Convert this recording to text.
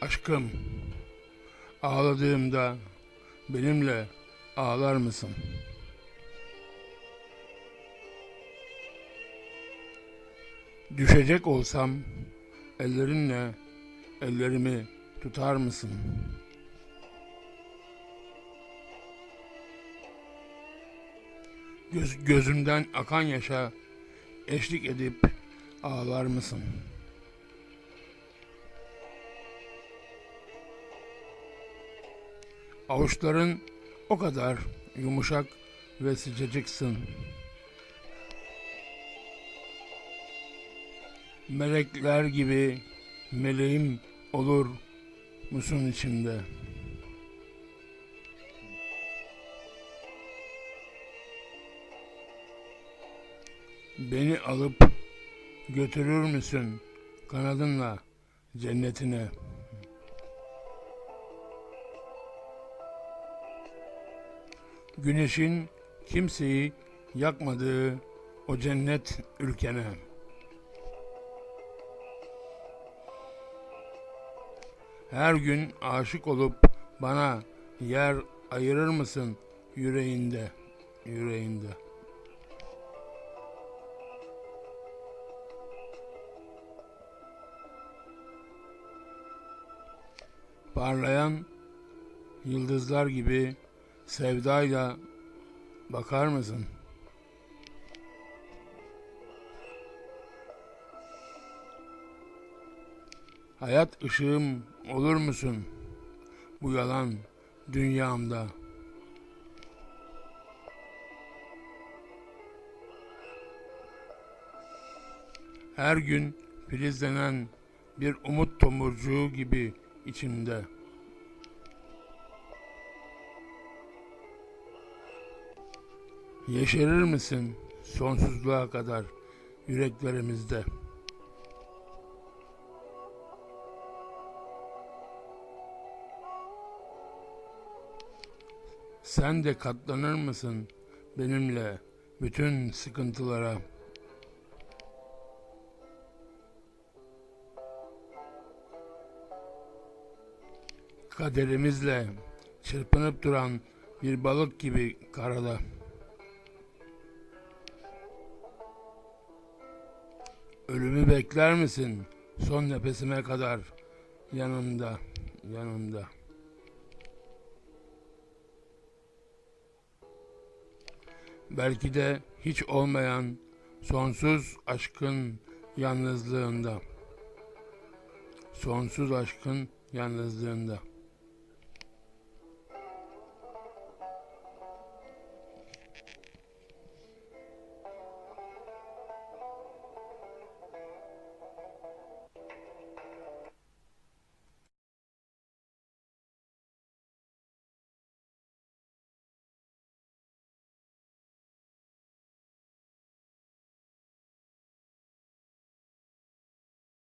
Aşkım, ağladığımda benimle ağlar mısın? Düşecek olsam ellerinle ellerimi tutar mısın? Göz, gözümden akan yaşa eşlik edip ağlar mısın? Avuçların o kadar yumuşak ve sıcacıksın. Melekler gibi meleğim olur musun içimde? Beni alıp götürür müsün kanadınla cennetine? Güneşin kimseyi yakmadığı o cennet ülkene. Her gün aşık olup bana yer ayırır mısın yüreğinde, yüreğinde? Parlayan yıldızlar gibi sevdayla bakar mısın? Hayat ışığım olur musun bu yalan dünyamda? Her gün filizlenen bir umut tomurcuğu gibi içimde. Yeşerir misin sonsuzluğa kadar yüreklerimizde? Sen de katlanır mısın benimle bütün sıkıntılara? Kaderimizle çırpınıp duran bir balık gibi karada. Ölümü bekler misin son nefesime kadar yanımda, yanımda. Belki de hiç olmayan sonsuz aşkın yalnızlığında. Sonsuz aşkın yalnızlığında.